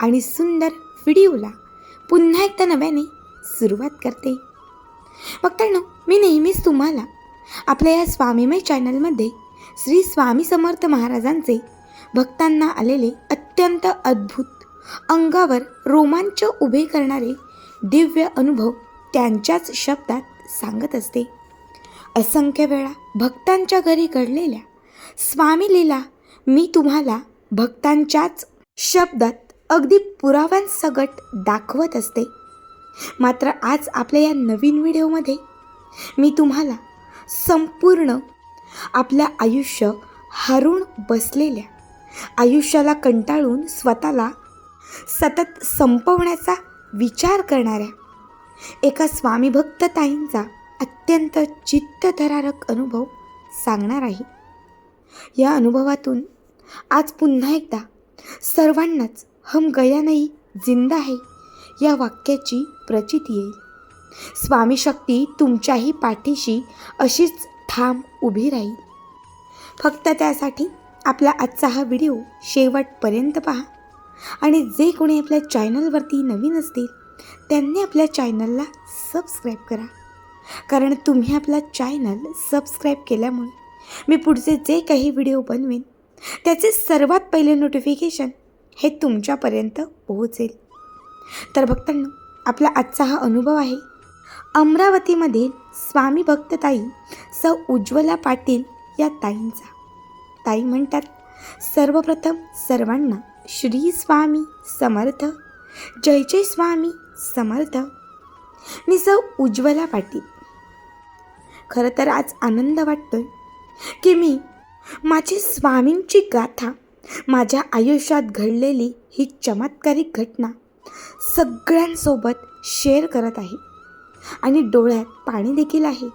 आणि सुंदर व्हिडिओला पुन्हा एकदा नव्याने सुरुवात करते. बघताना मी नेहमीच तुम्हाला आपल्या या स्वामीमय चॅनलमध्ये श्री स्वामी समर्थ महाराजांचे भक्तांना आलेले अत्यंत अद्भुत अंगावर रोमांच उभे करणारे दिव्य अनुभव त्यांच्याच शब्दात सांगत असते. असंख्य वेळा भक्तांच्या घरी घडलेल्या स्वामी लीला मी तुम्हाला भक्तांच्याच शब्दात अगदी पुराव्यांसकट दाखवत असते. मात्र आज आपल्या या नवीन व्हिडिओमध्ये मी तुम्हाला संपूर्ण आपल्या आयुष्य हरून बसलेल्या आयुष्याला कंटाळून स्वतःला सतत संपवण्याचा विचार करणाऱ्या एका स्वामीभक्त ताईंचा अत्यंत चित्तधरारक अनुभव सांगणार आहे. या अनुभवातून आज पुन्हा एकदा सर्वांनाच हम गया नाही जिंदा आहे या वाक्याची प्रचिती येईल स्वामी शक्ती तुमच्याही पाठीशी अशीच ठाम उभी राहील. फक्त त्यासाठी आपला आजचा हा व्हिडिओ शेवटपर्यंत पहा. आणि जे कोणी आपल्या चॅनलवरती नवीन असतील त्यांनी आपल्या चॅनलला सबस्क्राईब करा. कारण तुम्ही आपला चॅनल सबस्क्राईब केल्यामुळे मी पुढचे जे काही व्हिडिओ बनवेन त्याचे सर्वात पहिले नोटिफिकेशन हे तुमच्यापर्यंत पोहोचेल. तर भक्तांनो आपला आजचा हा अनुभव आहे. अमरावतीमधील स्वामी भक्तताई स. उज्ज्वला पाटील या ताईंचा. ताई म्हणतात सर्वप्रथम सर्वांना श्री स्वामी समर्थ जय जय स्वामी समर्थ. मी सौ. उज्ज्वला पाटील. खरं तर आज आनंद वाटतोय की मी माझी स्वामींची गाथा माझ्या आयुष्यात घडलेली ही चमत्कारिक घटना सगळ्यांसोबत शेअर करत आहे. आणि डोळ्यात पाणी देखील आहे.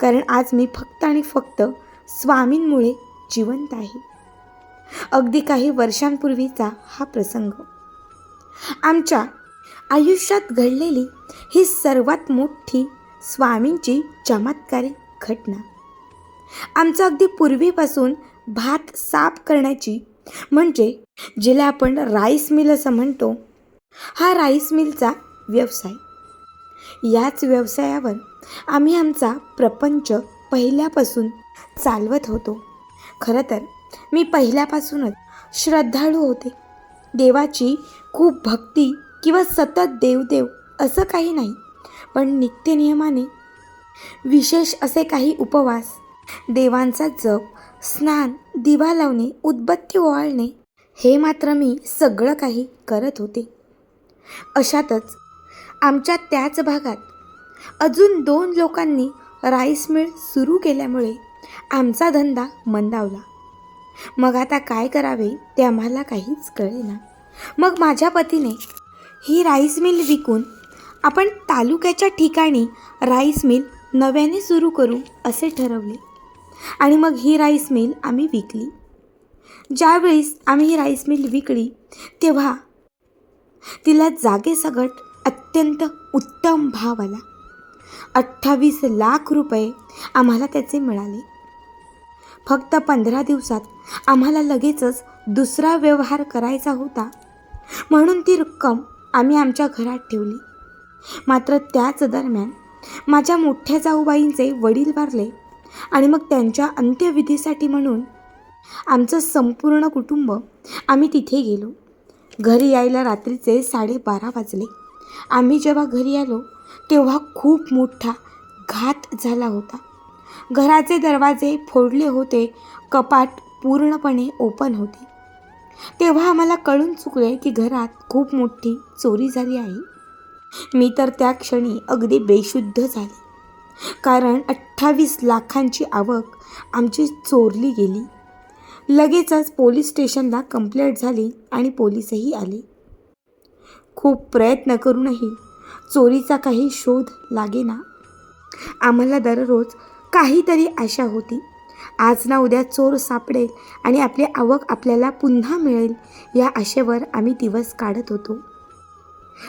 कारण आज मी फक्त आणि फक्त स्वामींमुळे जिवंत आहे. अगदी काही वर्षांपूर्वीचा हा प्रसंग. आमच्या आयुष्यात घडलेली ही सर्वात मोठी स्वामींची चमत्कारिक घटना. आमचं अगदी पूर्वीपासून भात साफ करण्याची म्हणजे जिला आपण राईस मिल असं म्हणतो हा राईस मिलचा व्यवसाय. याच व्यवसायावर आम्ही आमचा प्रपंच पहिल्यापासून चालवत होतो. खरं तर मी पहिल्यापासूनच श्रद्धाळू होते. देवाची खूप भक्ती किंवा सतत देवदेव असं काही नाही पण नित्यनियमाने विशेष असे काही उपवास देवांचा जप स्नान दिवा लावणे उदबत्ती ओवाळणे हे मात्र मी सगळं काही करत होते. अशातच आमच्या त्याच भागात अजून दोन लोकांनी राईस मिल सुरू केल्यामुळे आमचा धंदा मंदावला. मग आता काय करावे ते आम्हाला काहीच कळेना. मग माझ्या पतीने ही राईस मिल विकून आपण तालुक्याच्या ठिकाणी राईस मिल नव्याने सुरू करू असे ठरवले. आणि मग ही राईस मिल आम्ही विकली. ज्यावेळेस आम्ही ही राईस मिल विकली तेव्हा तिला जागेसगट अत्यंत उत्तम भाव आला. अठ्ठावीस लाख रुपये आम्हाला त्याचे मिळाले. फक्त पंधरा दिवसात आम्हाला लगेचच दुसरा व्यवहार करायचा होता. म्हणून ती रक्कम आम्ही आमच्या घरात ठेवली. मात्र त्याच दरम्यान माझ्या मोठ्या जाऊबाईंचे वडील वारले. आणि मग त्यांच्या अंत्यविधीसाठी म्हणून आमचं संपूर्ण कुटुंब आम्ही तिथे गेलो. घरी यायला रात्रीचे साडेबारा वाजले. आम्ही जेव्हा घरी आलो तेव्हा खूप मोठा घात झाला होता. घराचे दरवाजे फोडले होते कपाट पूर्णपणे ओपन होते. तेव्हा आम्हाला कळून चुकले की घरात खूप मोठी चोरी झाली आहे. मी तर त्या क्षणी अगदी बेशुद्ध झाले. कारण अठ्ठावीस लाखांची आवक आमची चोरली गेली. लगेचच पोलीस स्टेशनला कंप्लेंट झाली आणि पोलीसही आले. खूप प्रयत्न करूनही चोरीचा काही शोध लागेना. आम्हाला दररोज काहीतरी आशा होती. आज ना उद्या चोर सापडेल आणि आपली आवक आपल्याला पुन्हा मिळेल या आशेवर आम्ही दिवस काढत होतो.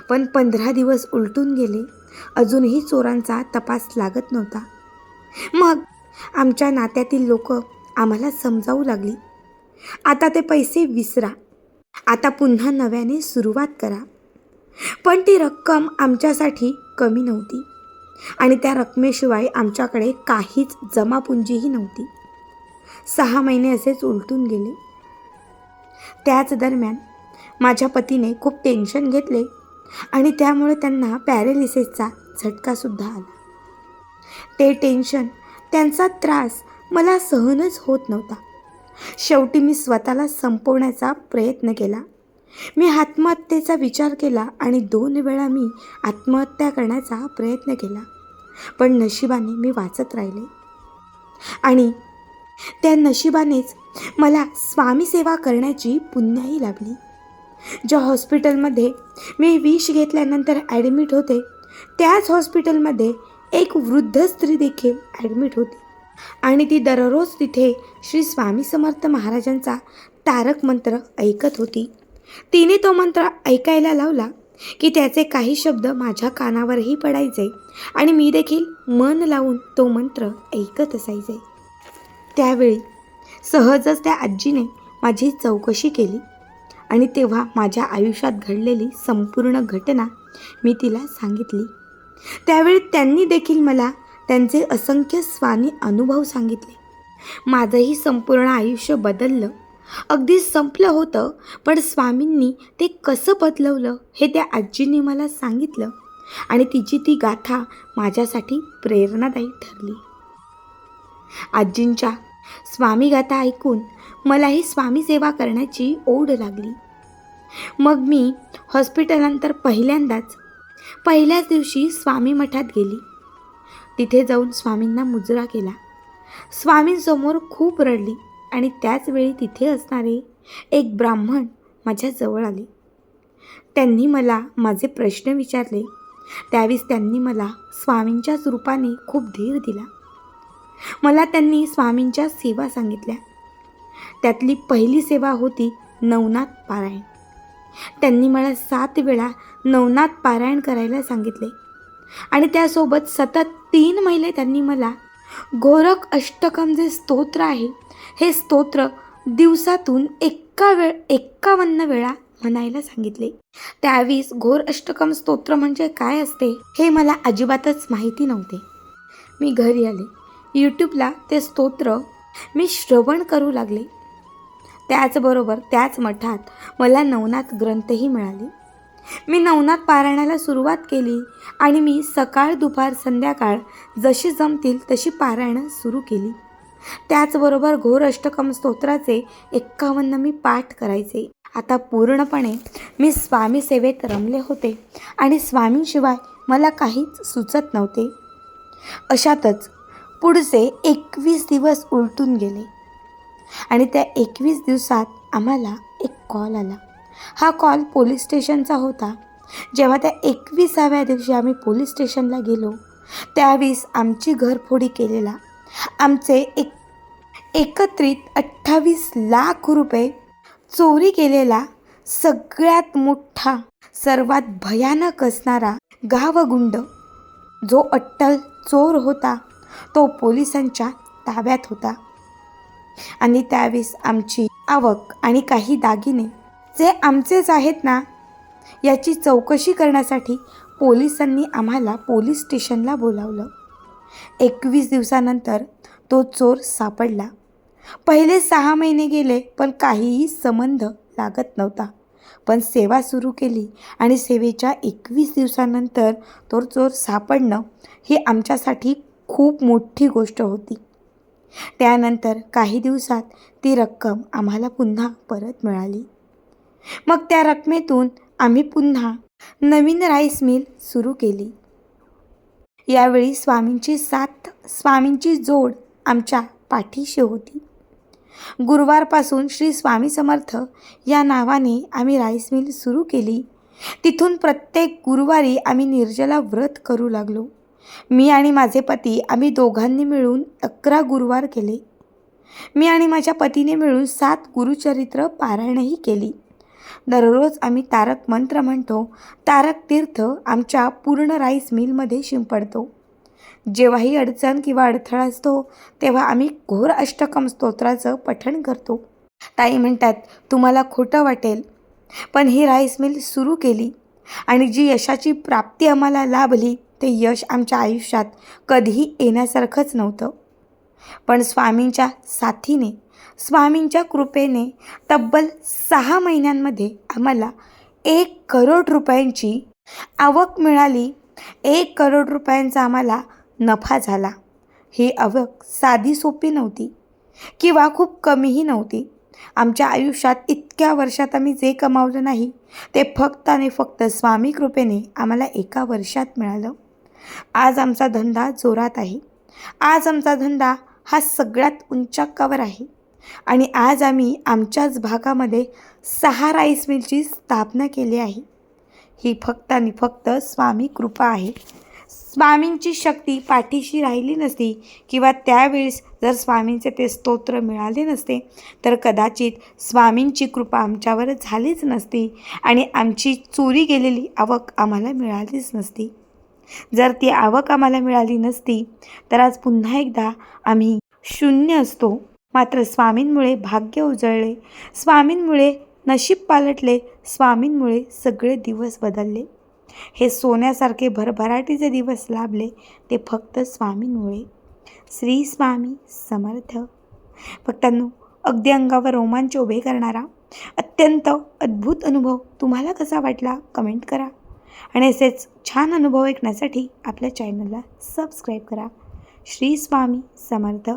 पण पंधरा दिवस उलटून गेले. अजूनही चोरांचा तपास लागत नव्हता. मग आमच्या नात्यातील लोक आम्हाला समजावू लागली. आता ते पैसे विसरा. आता पुन्हा नव्याने सुरुवात करा. पण ती रक्कम आमच्यासाठी कमी नव्हती. आणि त्या रकमेशिवाय आमच्याकडे काहीच जमापुंजीही नव्हती. सहा महिने असेच उलटून गेले. त्याच दरम्यान माझ्या पतीने खूप टेन्शन घेतले. आणि त्यामुळे त्यांना पॅरेलिसिसचा झटकासुद्धा आला. ते टेन्शन त्यांचा त्रास मला सहनच होत नव्हता. शेवटी मी स्वतःला संपवण्याचा प्रयत्न केला. मी आत्महत्येचा विचार केला आणि दोन वेळा मी आत्महत्या करण्याचा प्रयत्न केला पण नशिबाने मी वाचत राहिले. आणि त्या नशिबानेच मला स्वामीसेवा करण्याची पुण्याही लाभली. ज्या हॉस्पिटलमध्ये मी विष घेतल्यानंतर ॲडमिट होते त्याच हॉस्पिटलमध्ये एक वृद्ध स्त्री देखील ॲडमिट होती. आणि ती दररोज तिथे श्री स्वामी समर्थ महाराजांचा तारक मंत्र ऐकत होती. तिने तो मंत्र ऐकायला लावला की त्याचे काही शब्द माझ्या कानावरही पडायचे आणि मी देखील मन लावून तो मंत्र ऐकत असायचे. त्यावेळी सहजच त्या आजीने माझी चौकशी केली. आणि तेव्हा माझ्या आयुष्यात घडलेली संपूर्ण घटना मी तिला सांगितली. त्यावेळी त्यांनी देखील मला त्यांचे असंख्य स्वानी अनुभव सांगितले. माझंही संपूर्ण आयुष्य बदललं. अगदी संपलं होतं पण स्वामींनी ते कसं बदलवलं हे त्या आजींनी मला सांगितलं आणि तिची ती गाथा माझ्यासाठी प्रेरणादायी ठरली. आजींच्या स्वामी गाथा ऐकून मलाही स्वामी सेवा करण्याची ओढ लागली. मग मी हॉस्पिटलनंतर पहिल्यांदाच पहिल्याच दिवशी स्वामी मठात गेली. तिथे जाऊन स्वामींना मुजरा केला. स्वामींसमोर खूप रडली आणि त्याचवेळी तिथे असणारे एक ब्राह्मण माझ्याजवळ आले. त्यांनी मला माझे प्रश्न विचारले. त्यावेळेस त्यांनी मला स्वामींच्याच रूपाने खूप धीर दिला. मला त्यांनी स्वामींच्या सेवा सांगितल्या. त्यातली पहिली सेवा होती नवनाथ पारायण. त्यांनी मला सात वेळा नवनाथ पारायण करायला सांगितले. आणि त्यासोबत सतत तीन महिने त्यांनी मला गोरख अष्टकम जे स्तोत्र आहे हे स्तोत्र दिवसातून एका वेळ एक्कावन्न वेळा म्हणायला सांगितले. त्यावेळेस घोर अष्टकम स्तोत्र म्हणजे काय असते हे मला अजिबातच माहिती नव्हते. मी घरी आले. यूट्यूबला ते स्तोत्र मी श्रवण करू लागले. त्याचबरोबर त्याच मठात मला नवनाथ ग्रंथही मिळाले. मी नवनाथ पारायणाला सुरुवात केली आणि मी सकाळ दुपार संध्याकाळ जशी जमतील तशी पारायणं सुरू केली. त्याचबरोबर घोर अष्टकम स्तोत्राचे एक्कावन्न मी पाठ करायचे. आता पूर्णपणे मी स्वामी सेवेत रमले होते आणि स्वामींशिवाय मला काहीच सुचत नव्हते. अशातच पुढचे एकवीस दिवस उलटून गेले. आणि त्या एकवीस दिवसात आम्हाला एक कॉल आला. हा कॉल पोलीस स्टेशनचा होता. जेव्हा त्या एकविसाव्या दिवशी आम्ही पोलीस स्टेशनला गेलो त्यावेळेस आमची घरफोडी केलेला. आमचे एक एकत्रित अठ्ठावीस लाख रुपये चोरी केलेला सगळ्यात मोठा सर्वात भयानक असणारा गावगुंड जो अट्टल चोर होता. तो पोलिसांच्या ताब्यात होता. आणि त्यावेळेस आमची आवक आणि काही दागिने जे आमचेच आहेत ना याची चौकशी करण्यासाठी पोलिसांनी आम्हाला पोलीस स्टेशनला बोलावलं. एकवीस दिवसानंतर तो चोर सापडला. पहिले सहा महिने गेले पण काहीही संबंध लागत नव्हता. पण सेवा सुरू केली आणि सेवेच्या एकवीस दिवसानंतर तो चोर सापडणं हे आमच्यासाठी खूप मोठी गोष्ट होती. त्यानंतर काही दिवसात ती रक्कम आम्हाला पुन्हा परत मिळाली. मग त्या रकमेतून आम्ही पुन्हा नवीन राईस मिल सुरू केली. यावेळी स्वामींची साथ स्वामींची जोड आमच्या पाठीशी होती. गुरुवारपासून श्री स्वामी समर्थ या नावाने आम्ही राईस मिल सुरू केली. तिथून प्रत्येक गुरुवारी आम्ही निर्जला व्रत करू लागलो. मी आणि माझे पती आम्ही दोघांनी मिळून अकरा गुरुवार केले. मी आणि माझ्या पतीने मिळून सात गुरुचरित्र पारायणही केली. दररोज आम्ही तारक मंत्र म्हणतो. तारक तीर्थ आमच्या पूर्ण राईस मिलमध्ये शिंपडतो. जेव्हाही अडचण किंवा अडथळा असतो तेव्हा आम्ही घोर अष्टकम स्तोत्राचं पठण करतो. ताई म्हणतात तुम्हाला खोटं वाटेल. पण ही राईस मिल सुरू केली आणि जी यशाची प्राप्ती आम्हाला लाभली ते यश आमच्या आयुष्यात कधीही येण्यासारखंच नव्हतं. पण स्वामींच्या साथीने स्वामींच्या कृपेने तब्बल सहा महिन्यांमध्ये आम्हाला एक करोड रुपयांची आवक मिळाली. एक करोड रुपयांचा आम्हाला नफा झाला. ही आवक साधी सोपी नव्हती किंवा खूप कमीही नव्हती. आमच्या आयुष्यात इतक्या वर्षात आम्ही जे कमावलं नाही ते फक्त आणि फक्त स्वामी कृपेने आम्हाला एका वर्षात मिळालं. आज आमचा धंदा जोरात आहे. आज आमचा धंदा हा सगळ्यात उंचाकावर आहे. आणि आज आम्ही आमच्याच भागामध्ये सहा राईस मिलची स्थापना केली आहे. ही फक्त आणि फक्त स्वामी कृपा आहे. स्वामींची शक्ती पाठीशी राहिली नसती किंवा त्यावेळेस जर स्वामींचे ते स्तोत्र मिळाले नसते तर कदाचित स्वामींची कृपा आमच्यावर झालीच नसती आणि आमची चोरी गेलेली आवक आम्हाला मिळालीच नसती. जर ती आवक आम्हाला मिळाली नसती तर आज पुन्हा एकदा आम्ही शून्य असतो. मात्र स्वामींमुळे भाग्य उजळले. स्वामींमुळे नशीब पालटले. स्वामींमुळे सगळे दिवस बदलले. हे सोन्यासारखे भरभराटीचे दिवस लाभले ते फक्त स्वामींमुळे. श्री स्वामी समर्थ. भक्तांनो अगदी अंगावर रोमांच उभे करणारा अत्यंत अद्भुत अनुभव तुम्हाला कसा वाटला कमेंट करा. आणि असेच छान अनुभव ऐकण्यासाठी आपल्या चॅनलला सबस्क्राईब करा. श्री स्वामी समर्थ.